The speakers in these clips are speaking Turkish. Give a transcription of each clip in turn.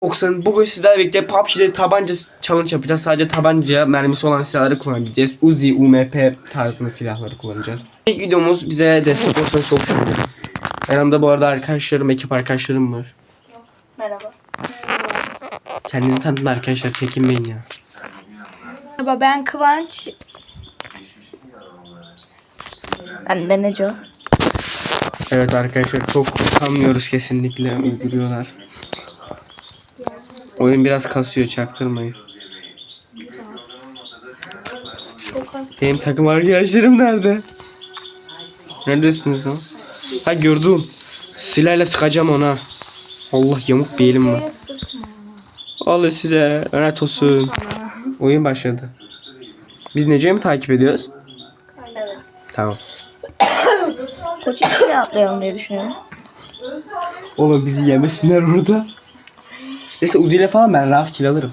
Oksan bugün sizlerle birlikte PUBG'de tabanca challenge yapacağız. Sadece tabanca mermisi olan silahları kullanabileceğiz. Uzi, UMP tarzında silahları kullanacağız. İlk videomuz bize destek olsanız çok seviniriz. Yanımda bu arada arkadaşlarım, ekip arkadaşlarım var. Merhaba. Kendinizi tanıtın arkadaşlar, çekinmeyin ya. Merhaba ben Kıvanç. Ben de Neco. Evet arkadaşlar çok utanmıyoruz kesinlikle uyduruyorlar. Oyun biraz kasıyor çaktırmayın. Benim takım arkadaşlarım nerede? Neredesiniz lan? Ha gördüm. Silahla sıkacağım ona. Allah yamuk bir elim var. Al size. Önet olsun. Oyun başladı. Biz Nece'yi mi takip ediyoruz? Evet. Tamam. Koçik'e atlayalım diye düşünüyorum. Oğlum bizi yemesinler orada. Neyse Uzi ile falan ben rahat kill alırım.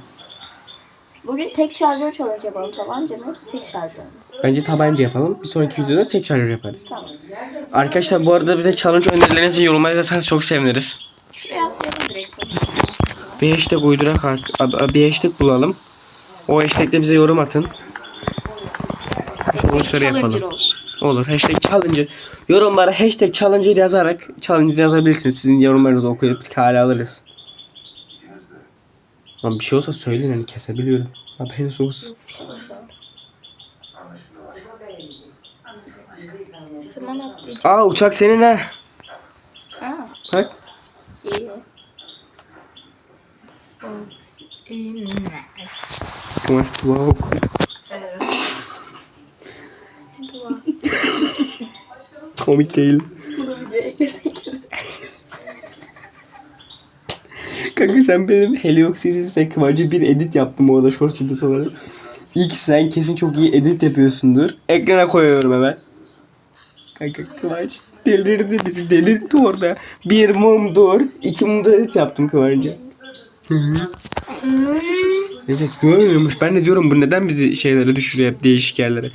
Bugün tek şarjör challenge yapalım tabanca mı? Tek şarjör mü? Bence tabanca yapalım. Bir sonraki videoda tek şarjör yaparız. Tamam. Arkadaşlar bu arada bize challenge önerilerinizi yorumlara yazarsanız çok seviniriz. Şuraya atlayalım direkt. Bir hashtag uydurak bir hashtag bulalım. O hashtag'te bize yorum atın. Bunu Challenger yapalım. olsun. Olur. Hashtag challenge. Yorumlara hashtag challenger yazarak challenge yazabilirsiniz. Sizin yorumlarınızı okuyup kale alırız. Lan bir şey olsa söyleyin hani kesebiliyorum. Haberiniz olsun. Hemen atlayacağım. Aa uçak senin ha. Ha, Bak. iyi. Kıvanç dua oku. Komik değil. Kanka sen benim Helioxid'in sen Kıvanç'a bir edit yaptım orada short videosu olarak. İlk sen kesin çok iyi edit yapıyorsundur. Ekrana koyuyorum hemen. Kanka Kıvanç delirdi bizi delirtti orada. Bir mumdur, iki mumdur edit yaptım Kıvanç'a. Evet görmüyormuş. Ben de diyorum bu neden bizi şeylere düşürüyor hep değişik yerlere.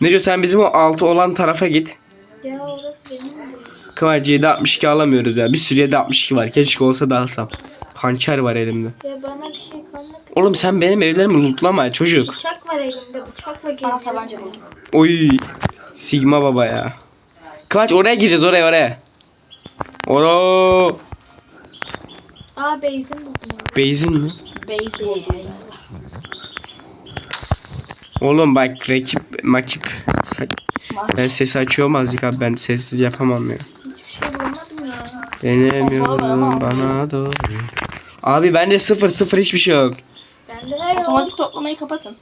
Neco sen bizim o altı olan tarafa git. Ya orası benim. Kıvanç 762 alamıyoruz ya. Bir sürü 762 var. Keşke olsa da alsam. Hançer var elimde. Ya bana bir şey kalmadı. Oğlum sen benim evlerimi lootlama çocuk. Bıçak var elimde. Bıçakla Aa geziyorum. tabanca buldum. Oy. Sigma baba ya. Kıvanç oraya gireceğiz oraya oraya. Oro. Aa beyzin buldum. Beyzin mi? Base buldum. Oğlum bak rakip makip. Ben ses açıyorum azıcık abi ben sessiz yapamam ya. Hiçbir şey bulamadım ya. Denemiyorum bana doğru. Abi bende sıfır sıfır hiçbir şey yok. Bende de yok. Otomatik toplamayı kapatın.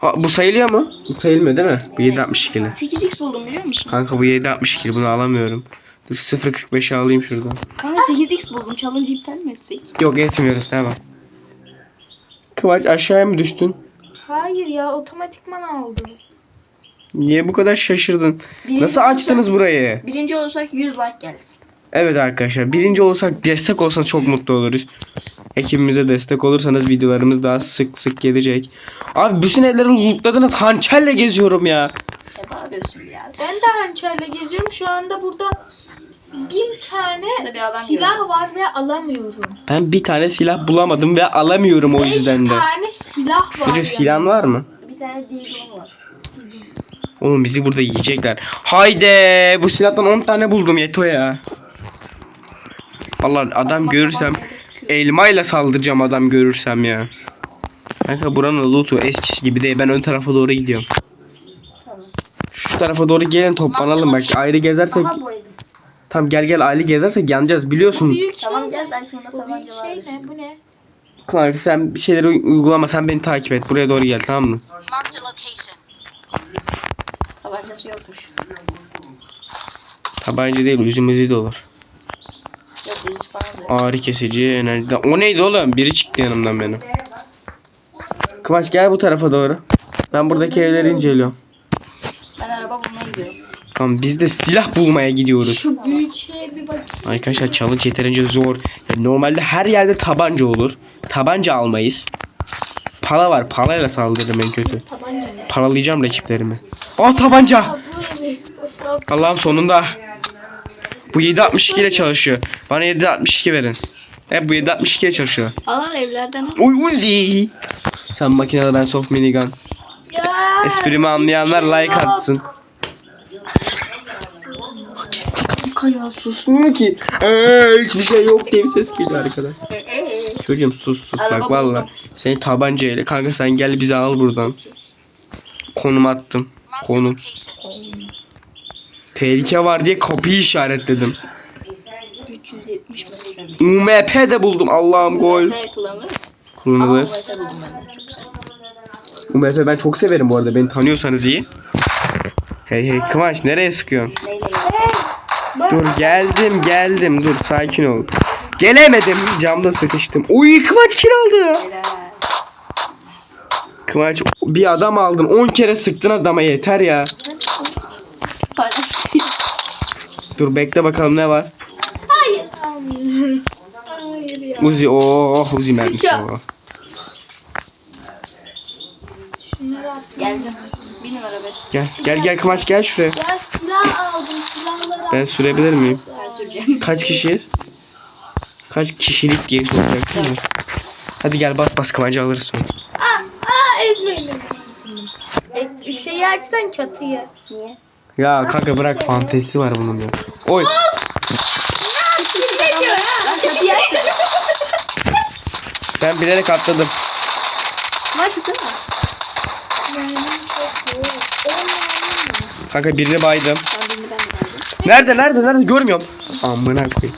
Ha, bu sayılıyor mu? Bu sayılmıyor değil mi? Bu 762 'li. 8x buldum biliyor musun? Kanka bu 762 'li, bunu alamıyorum. Dur 0.45'i alayım şuradan. Kanka 8x buldum. Challenge iptal mi etsek? Yok etmiyoruz tamam. Kıvanç aşağıya mı düştün? Hayır ya otomatikman aldı. Niye bu kadar şaşırdın? Birinci Nasıl açtınız burayı? Birinci olursak 100 like gelsin. Evet arkadaşlar birinci olursak destek olsanız çok mutlu oluruz. Ekibimize destek olursanız videolarımız daha sık sık gelecek. Abi bütün evleri lootladınız hançerle geziyorum ya. Ne bağırıyorsun ya? Ben de hançerle geziyorum. Şu anda burada bin tane bir adam silah var ve alamıyorum. Ben bir tane silah bulamadım ve alamıyorum o Beş yüzden de. tane silah var. Ece yani. silahın var mı? Bir tane Deagle var. Oğlum bizi burada yiyecekler. Haydi bu silahtan 10 tane buldum Yeto ya. Allah adam görürsem elmayla saldıracağım adam görürsem ya. Kanka buranın loot'u eskisi gibi değil. Ben ön tarafa doğru gidiyorum. Tamam. Şu tarafa doğru gelin toplanalım bak. Ayrı gezersek Aha tam gel gel aile gezersek yanacağız biliyorsun. Büyük şey Tamam gel belki onda Bu büyük tabanca var. şey ne? Bu ne? Kanka sen bir şeyleri uygulama sen beni takip et. Buraya doğru gel tamam mı? Marked a location. Tabancası yokmuş. Tabanca değil üzümüzü de olur. Yok birisi falan da yok. Ağrı kesici enerji. O neydi oğlum? Biri çıktı yanımdan benim. Kıvanç gel bu tarafa doğru. Ben buradaki evleri inceliyorum. Ben araba bulmaya gidiyorum. Tamam biz de silah bulmaya gidiyoruz. Şu büyük şeye bir bakayım. Arkadaşlar challenge yeterince zor. Yani normalde her yerde tabanca olur. Tabanca almayız. Pala var. Palayla saldırırım en kötü. Tabanca ne? Paralayacağım rakiplerimi. Aa tabanca. Allah'ım sonunda. Bu 762 ile çalışıyor. Bana 762 verin. Hep bu 762'ye çalışıyor. Al al evlerden al. Uy Uzi. Sen makinede ben soft minigun. Ya. Esprimi anlayanlar like Yok. atsın. Kaya susmuyor ki. Ee, hiçbir şey yok diye bir ses geliyor arkadan. Çocuğum sus sus Araba bak valla. Seni tabancayla kanka sen gel bizi al buradan. Konum attım. Konum. Tehlike var diye kapıyı işaretledim. 370 metre. UMP de buldum Allah'ım gol. Kullanılır. Güzel. UMP ben çok severim bu arada. Beni tanıyorsanız iyi. Hey hey Kıvanç nereye sıkıyorsun? Dur geldim geldim dur sakin ol. Gelemedim camda sıkıştım. Uy Kıvanç kill aldı. Kıvanç bir adam aldın 10 kere sıktın adama yeter ya. Paylaş. Dur bekle bakalım ne var. Hayır. Hayır. Ya. Uzi oh Uzi mermisi Ya. o. Şunları at. Geldim. Bin araba. Gel gel gel Kıvanç gel şuraya. Ya silah aldım. Silahları aldım. Ben sürebilir miyim? Ben süreceğim. Kaç kişiyiz? Kaç kişilik diye soracaktım ya. Hadi gel bas bas Kıvanç'ı alırız sonra. Aa, aa ezmeyin beni. E, şeyi açsan çatıyı. Niye? Ya kanka bırak fantezi var bunun ya. Oy ben bilerek atladım. Lan tutsana. Kanka birini baydım. Nerede nerede nerede görmüyorum. Amına koyayım.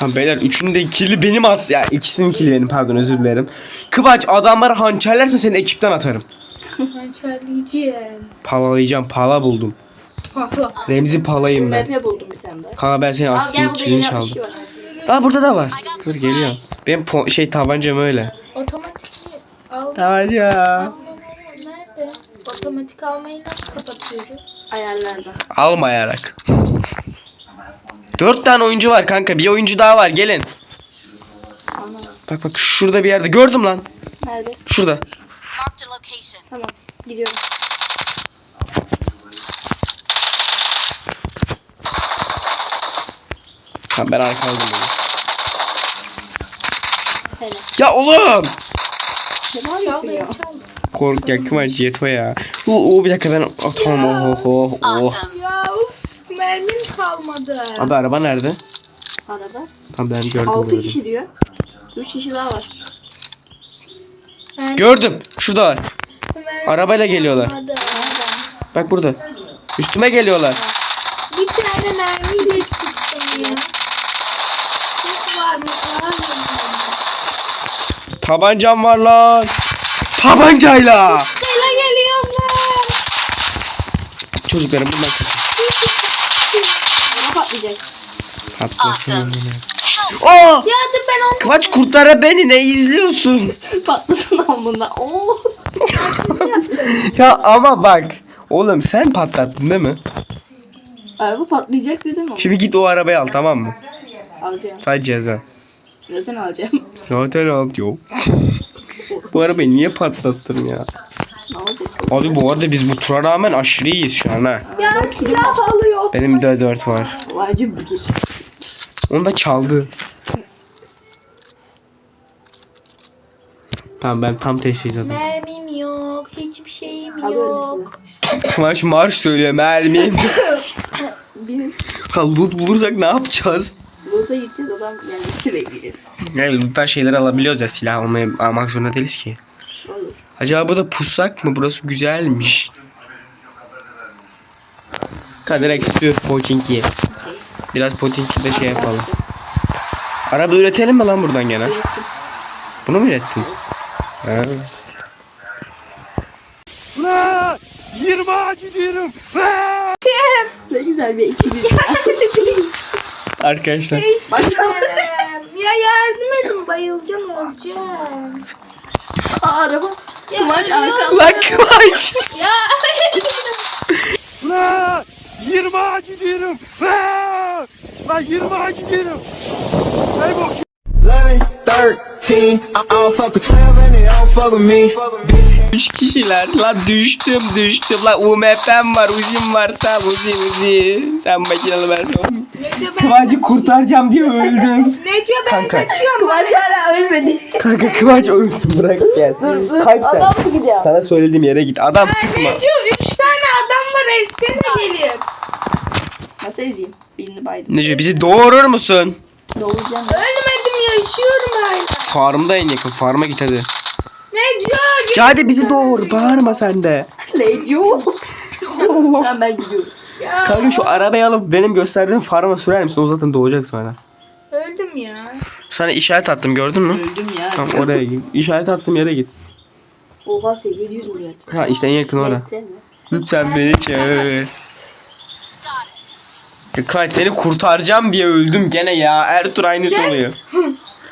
Tamam beyler üçünün de ikili benim as ya ikisinin ikili benim pardon özür dilerim. Kıvanç adamları hançerlerse seni ekipten atarım. Hançerleyeceğim. Palalayacağım pala buldum. Remzi palayım ben. MP buldum bir tane daha. Kanka ben senin Al gel burada kilini yeni çaldım. atışçı var. Aa burada da var. Dur geliyor. Benim po- şey tabancam öyle. Otomatik? Al. Tabanca. Nerede? Otomatik almayı nasıl kapatıyoruz? Ayarlardan. Almayarak. Dört tane oyuncu var kanka. Bir oyuncu daha var. Gelin. Ana. Bak bak şurada bir yerde. Gördüm lan. Nerede? Şurada. Tamam. Gidiyorum. Tamam ben arka aldım. Hele. Ya oğlum. Ne var ya. Kork ya Kıvanç yeto ya. Oo, oo, bir dakika ben oh, tamam oh oh oh. oh. Awesome. Ya uf mermim kalmadı. Abi araba nerede? Araba. Tamam ben gördüm. 6 gördüm. kişi diyor. 3 kişi daha var. Mermim Gördüm. Şuradalar. Arabayla geliyorlar. kalmadı. Bak burada. Üstüme geliyorlar. Bir tane mermiyle sıktım ya. Çok var? Tabancam var lan. Tabancayla. Bela geliyorlar. Çocuklarım bunlar Araba patlayacak. patlasın. Awesome. Aa! Ya dur ben onu Kıvanç kurtara beni ne izliyorsun? Patlasın bunlar. Oo. ya ama bak. Oğlum sen patlattın değil mi? Araba patlayacak dedim ama. Şimdi git o arabayı al tamam mı? Alacağım. Sadece ceza. Zaten alacağım. Zaten al yok. bu arabayı niye patlattın ya? Abi bu arada biz bu tura rağmen aşırı iyiyiz şu an ha. ya silah alıyor. Benim de 4 var. Vacip bir. Onu da çaldı. Tamam ben tam teşhis ettim. Mermim yok. Hiçbir şeyim yok. Kıvanç marş söylüyor mermim. Benim. ha loot bulursak ne yapacağız? Loot'a gideceğiz adam gelmesi bekleyeceğiz. Yani loot'tan şeyler alabiliyoruz ya silah almaya, almak zorunda değiliz ki. Olur. Acaba burada pussak mı? Burası güzelmiş. Kadir istiyor Pochinki'ye. Biraz Pochinki'de şey yapalım. Araba üretelim mi lan buradan gene? Bunu mu ürettin? Ha. 20 ağacı diyorum. Ne güzel bir ekibiz ya. Arkadaşlar. Baksana. ya yardım edin bayılacağım öleceğim. Aa araba. Ya Kumaş ölüyorum. arkam. Lan Kıvanç. Ya 20 ağacı diyorum. Lan 20 ağacı diyorum. 11, 13, I I don't fuck with 12 and they don't fuck with me. Üç kişiler. Lan düştüm düştüm. Lan UMP'm var. Uzim var. Sen Uzi Uzi. Sen makinalı ben sen. Neco ben, Kıvancı kurtaracağım diye öldüm. Neco ben Kanka. kaçıyorum. Kıvanç hala ölmedi. Kanka Kıvanç ölsün bırak gel. Kaç sen. Adam sıkacağım. Sana söylediğim yere git. Adam sıkma. Neco 3 tane adam var eskene gelin. Nasıl ezeyim? Baydım. Nece bizi doğurur musun? Doğuracağım. Ölmedim yaşıyorum hala. Farmda en yakın. Farma git hadi. Neco Ya hadi bizi doğur. Bağırma sen de. Legion. Tamam ben gidiyorum. ya. Kanka şu arabayı alıp benim gösterdiğim farma sürer misin? O zaten doğacak sonra. Öldüm ya. Sana işaret attım gördün mü? Öldüm ya. Tamam oraya git. İşaret attığım yere git. Oha 700 milyon. Ha işte en yakın oraya. Etsene. Lütfen beni çağır. Kıvanç seni kurtaracağım diye öldüm gene ya. Ertuğrul aynısı oluyor.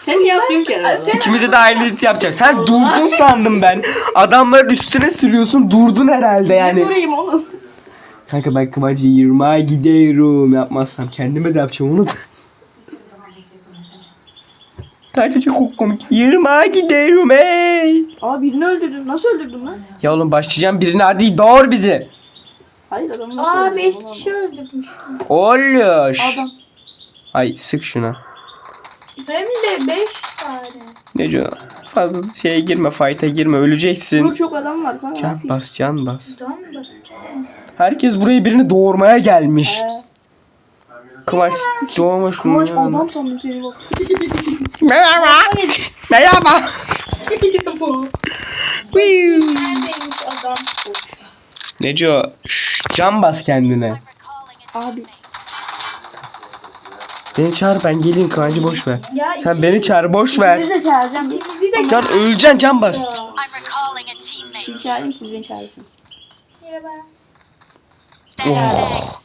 Sen niye yapıyorsun ki İkimize de aynı edit yapacak. Sen durdun sandım ben. Adamların üstüne sürüyorsun durdun herhalde Ne yani. durayım oğlum? Kanka ben Kıvanç'ı yırmağa gidiyorum. Yapmazsam kendime de yapacağım unut. Sadece çok komik. Yırmağa gidiyorum ey. Aa birini öldürdün. Nasıl öldürdün lan? Ya oğlum başlayacağım birine hadi doğur bizi. Hayır nasıl Aa öldürdün? 5 Onu kişi öldürmüş. Oluş. Adam. Ay sık şuna. Hem de 5 tane. Nece fazla şeye girme fight'a girme öleceksin. Burada çok adam var. Kanka. Can bas can bas. Can basacağım. Herkes buraya birini doğurmaya gelmiş. He. Kıvanç doğma şunu. Kıvanç adam sandım seni bak. Merhaba. Merhaba. Neredeymiş adam? Neco şş, can bas kendine. Abi. Beni çağır ben geleyim Kıvancı boş ver. Ya Sen beni çağır boş ver. Biz de çağıracağım. ikimizi de Can öleceksin can bas. Teammate. çağırayım siz beni çağırırsınız. Merhaba. Thanks.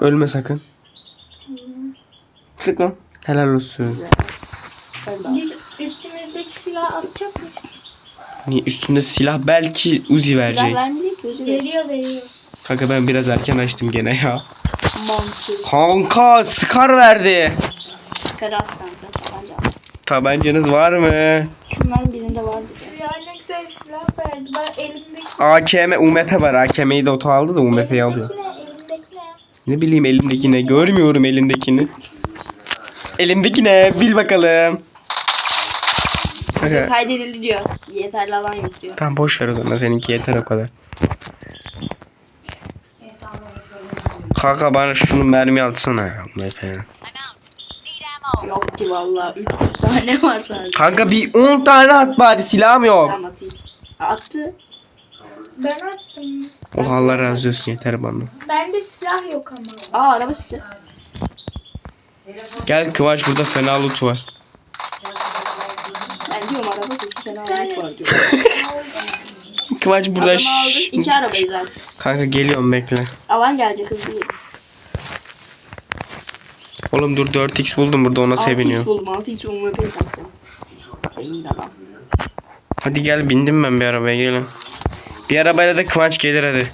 Ölme sakın. Sık lan. Helal olsun. Üstümüzdeki silahı atacak mıyız? Niye üstünde silah belki Uzi Silah verecek. vermeyecek ki özür dilerim. Veriyor veriyor. Kanka ben biraz erken açtım gene ya. Mançı. Kanka Scar verdi. Karat sandı. Tabanca. Tabancanız var mı? Şunların birinde vardı. ya. Ne güzel silah verdi. Ben elimdeki... AKM, UMP var. AKM'yi de oto aldı da UMP'yi alıyor. Ne? Bileyim elimdeki ne? Görmüyorum elindekini. Elimdeki ne? Bil bakalım. Kaydedildi diyor. Yeterli alan yok diyor. tamam boş ver o zaman. Seninki yeter o kadar. Kanka bana şunu mermi atsana ya. Yok ki valla 300 tane var sadece. Kanka bir 10 tane at bari silahım yok. Tamam atayım. Attı. Ben attım. Oh Allah razı olsun yeter bana. Bende silah yok ama. Aa araba sesi. Gel Kıvanç burada fena loot var. Diyor. Kıvanç burada aldık. İki arabayı zaten. Kanka geliyorum bekle. Alan gelecek hızlı gelin. Oğlum dur 4x buldum burada ona 6x seviniyorum. buldum. 6x UMP'yi takacağım. Senin de lan. Hadi gel bindim ben bir arabaya gelin. Bir arabayla da Kıvanç gelir hadi.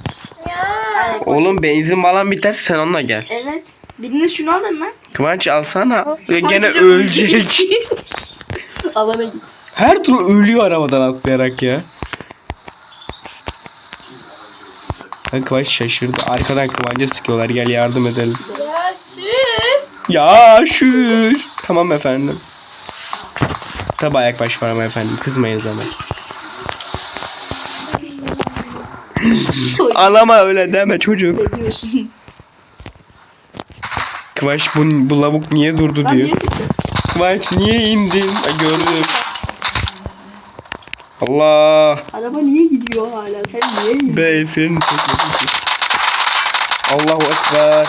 Ya. Oğlum benzin falan biterse sen onunla gel. Evet. Biriniz şunu alın lan. Kıvanç alsana. Ve gene Kıvanç ölecek. Alana git. Her tur ölüyor arabadan atlayarak ya. Ben Kıvanç şaşırdı. Arkadan Kıvanç'a sıkıyorlar. Gel yardım edelim. Ya sür. Ya şür. Tamam efendim. Tabi ayak baş parmağı efendim. Kızmayın zaman. Anama öyle deme çocuk. Ne diyorsun? Kıvanç bu, bu lavuk niye durdu diyor. Kıvanç niye indin? Ha, gördüm. Allah. Araba niye gidiyor hala? Sen niye gidiyorsun? Be freni çekmedim ki. Allahu Ekber.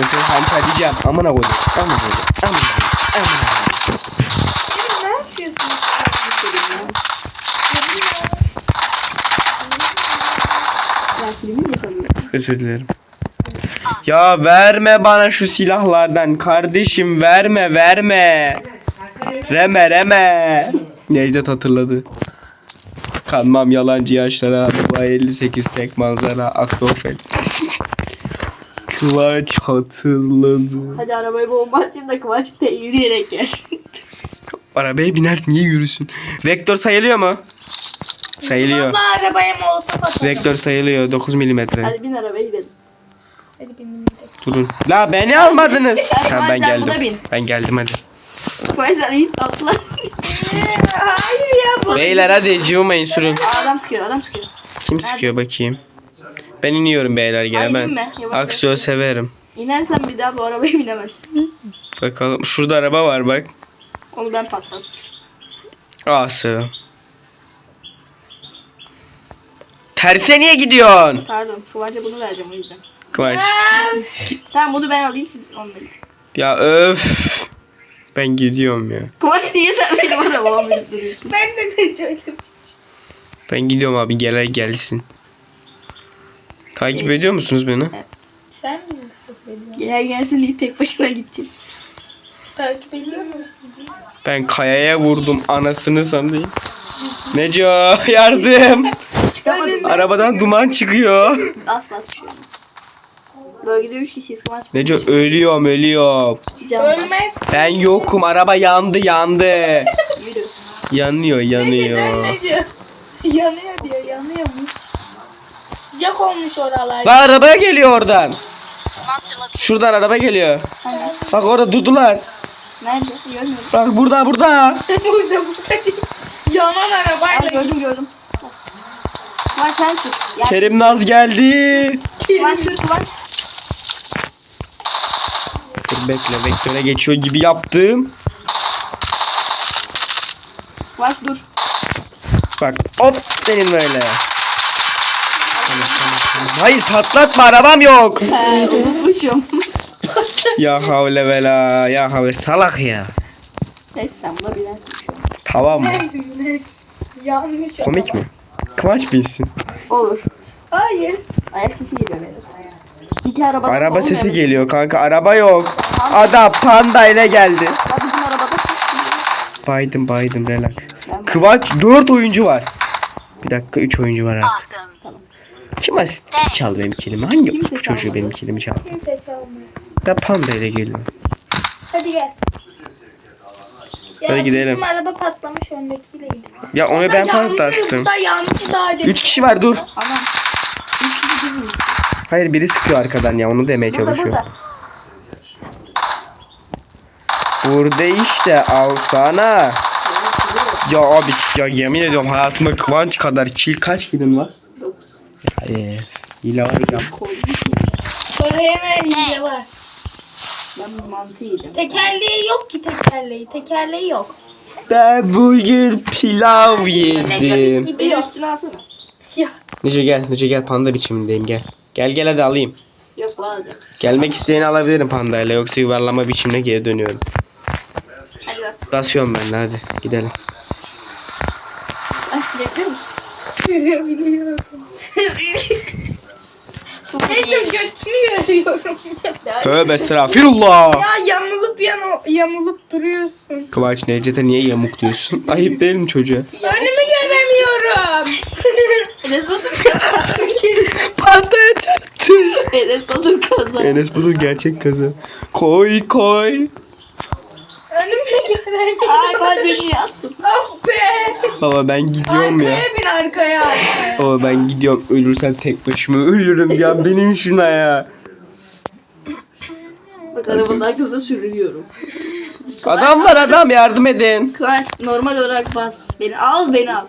Bakın hançer diyeceğim. Amına koydum. Amına koydum. Amına koydum. Amına koydum. Ne. Özür dilerim. Ya verme bana şu silahlardan kardeşim verme verme. Reme reme. Necdet hatırladı. Kanmam yalancı yaşlara. Dubai 58 tek manzara. Aktofel. Kıvanç hatırladı. Hadi arabayı bomba atayım da Kıvanç bir de yürüyerek gelsin. Arabaya biner niye yürüsün? Vektör sayılıyor mu? Sayılıyor. Valla arabaya molotof atalım. Vektör sayılıyor 9 milimetre. Hadi bin arabaya gidelim. Hadi benim Durun. La beni almadınız. Ha, ben geldim. bin. Ben geldim hadi. Sen in atla. Hayır ya bu. Beyler hadi cıvımayın sürün. Aa, adam sıkıyor adam sıkıyor. Kim sıkıyor bakayım. Ben iniyorum beyler gene ben. Aksiyon severim. İnersen bir daha bu arabaya binemezsin. Bakalım şurada araba var bak. Onu ben patlattım. Ası. Terse niye gidiyorsun? Pardon Kıvanç'a bunu vereceğim o yüzden. Kıvanç. Tamam bunu ben alayım siz onunla gidin. Ya öf. Ben gidiyorum ya. Kıvanç niye sen benim arabama binip duruyorsun? Ben de ne öyle. Ben gidiyorum abi gel gelsin. Takip ediyor musunuz beni? Sen mi takip ediyorsun? Gel gelsin deyip tek başına gideceğim. Takip ediyor musun? Ben kayaya vurdum anasını sanayım. Neco yardım. Çıkamadım. Arabadan duman çıkıyor. Bas bas şey olmaz. Bölgede 3 kişiyiz Kıvanç. Neco ölüyorum ölüyorum. Ölmez. Ben yokum araba yandı yandı. Yürü. Yanıyor yanıyor. Nece. Yanıyor diyor yanıyormuş. Sıcak olmuş oralar. Lan araba geliyor oradan. Şuradan araba geliyor. Bak orada durdular. Nerede? Görmüyorum. Bak burada burada. burada burada değil. Yanan Aa, arabayla gördüm gördüm. Kıvanç sen. Gel. Kerim Naz geldi. Kıvanç sür Kıvanç. Bekle vektöre geçiyor gibi yaptım. Kıvanç dur. Bak hop senin böyle. Tamam, tamam, tamam. Hayır patlatma arabam yok. He unutmuşum. ya havle vela ya havle salak ya. Neyse sen buna an. Tamam mı? Yanmış Komik mi? Kıvanç binsin. Olur. Hayır. Ayak sesi geliyor benim. İki Araba olmuyor sesi mu? geliyor kanka araba yok. Adam panda ile geldi. Ya bizim arabada Baydım baydım relax. Ben- Kıvanç 4 oyuncu var. Bir dakika 3 oyuncu var artık. Awesome. Kim asist çaldı benim kilimi? Hangi Kimse çocuğu çalmadı. benim kilimi çaldı? Kimse çalmıyor. Ben panda ile geliyorum. Hadi gel. Ya Hadi gidelim. Bizim araba patlamış öndekiyle gidelim. Ya onu ben patlattım. Daha dedim. 3 kişi var dur. Anam. Üç kişi değil mi? Hayır biri sıkıyor arkadan ya onu demeye Burada çalışıyor. burada. Burada işte alsana. Ya abi ya yemin ediyorum hayatımda Kıvanç kadar kill kaç killin var? Dokuz. Hayır. Hile var ya. Paraya ver hile var. Ben bu mantı yiyeceğim. Tekerleği yok ki tekerleği. Tekerleği yok. Ben bugün pilav yedim. Beni üstüne alsana. Ya. Nece gel, Nece gel panda biçimindeyim gel. Gel gel hadi alayım. Yok alacağım. Gelmek isteyeni alabilirim pandayla yoksa yuvarlama biçimine geri dönüyorum. Hadi bas. Basıyorum ben de hadi gidelim. Ay silebiliyor musun? Sürebiliyorum. Su En çok götünü görüyorum. Tövbe estağfirullah. ya yamulup yana, yamulup duruyorsun. Kıvanç Necdet'e niye yamuk diyorsun? Ayıp değil mi çocuğa? Önümü göremiyorum. Enes Batur Pandaya çarptı. Enes Batur kazan. Enes Batur gerçek kazı. Koy koy. Önümü göremiyorum. Ay gol beni attın. Ah be. Baba ben gidiyorum ya. Arkaya bin arkaya arkaya. Baba ben gidiyorum ölürsem tek başıma ölürüm ya benim şuna ya. Bak arabanın arkasında sürünüyorum. Adam var adam yardım edin. Kıvanç normal olarak bas. Beni al beni al.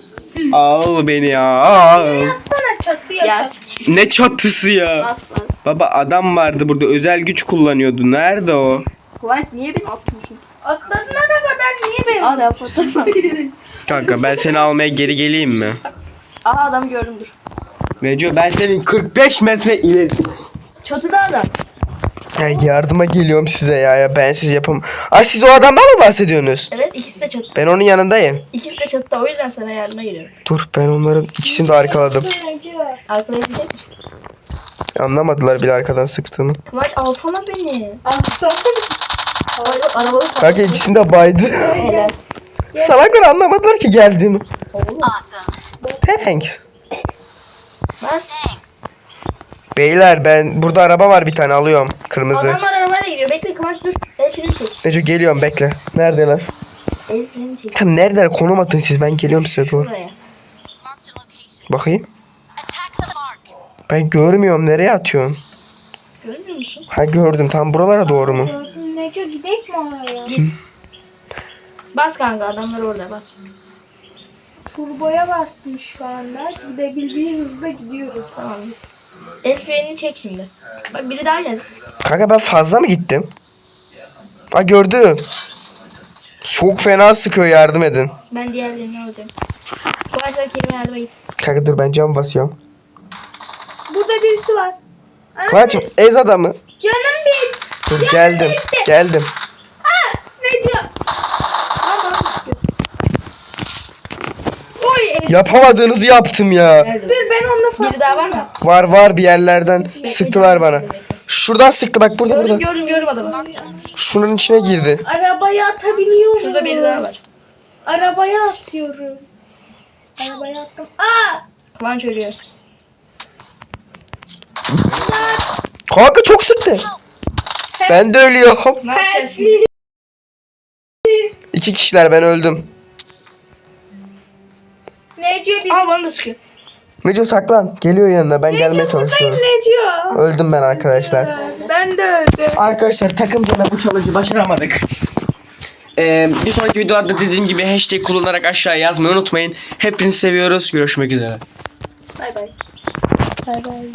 Al beni ya al. Yatsana çatıya Ya çat. Ne çatısı ya. bas bas. Baba adam vardı burada özel güç kullanıyordu. Nerede o? Kıvanç niye beni atıyorsun? Atladın arabadan niye beni? Arabada. Kanka ben seni almaya geri geleyim mi? Aa adam gördüm dur. Neco ben senin 45 metre ileri. Çatıda adam. Ya yardıma geliyorum size ya, ya ben siz yapam. Ay siz o adamdan mı bahsediyorsunuz? Evet ikisi de çatıda. Ben onun yanındayım. İkisi de çatıda o yüzden sana yardıma geliyorum. Dur ben onların ikisini de arkaladım. Arkalayabilecek misin? Anlamadılar bile arkadan sıktığımı. Kıvanç alsana beni. Araba, arabalı Kanka ikisini de baydı. Salaklar anlamadılar ki geldiğimi. Awesome. Thanks. Beyler ben burada araba var bir tane alıyorum. Kırmızı. Adamlar arabayla gidiyor. Bekle Kıvanç dur. El freni çek. Neco geliyorum bekle. Neredeler? El freni çek. Tam neredeler konum atın siz ben geliyorum size doğru. Buraya. Marked a Bakayım. Ben görmüyorum. Nereye atıyorsun? Görmüyor musun? Ha gördüm. Tam buralara doğru mu? Neco gidek mi oraya? Bas kanka adamlar orada bas. Turboya bastım şu anda. Gidebildiği hızda gidiyoruz. Tamam git. El frenini çek şimdi. Bak biri daha geldi. Kanka ben fazla mı gittim? Ha gördüm. Çok fena sıkıyor yardım edin. Ben diğerlerini alacağım. Kıvanç bak kelime yardıma git. Kanka dur ben cam basıyorum. Burada birisi var. Ana, Kıvanç ez adamı. Canım bir. Dur geldim. Geldim. Ha, Neco. Ama Oy, Yapamadığınızı yaptım ya. Dur ben onunla falan. Biri daha var mı? Var var bir yerlerden sıktılar bana. Şuradan sıktı bak burada Gördüm burada. gördüm gördüm adamı. Şunun içine girdi. Arabaya atabiliyorum. Şurada biri daha var. Arabaya atıyorum. Arabaya attım. Aa! Kıvanç ölüyor. Kanka çok sıktı. Ben de ölüyorum. Ne yapacağız şimdi? İki kişiler ben öldüm. Neco bir. Aa bana da sıkıyor. Neco saklan. Geliyor yanına ben gelmeye çalışıyorum. Neco. Öldüm ben arkadaşlar. Ben de öldüm. Arkadaşlar takımca bu challenge'ı başaramadık. Ee, bir sonraki videolarda dediğim gibi hashtag kullanarak aşağıya yazmayı unutmayın. Hepinizi seviyoruz. Görüşmek üzere. Bay bay. Bay bay.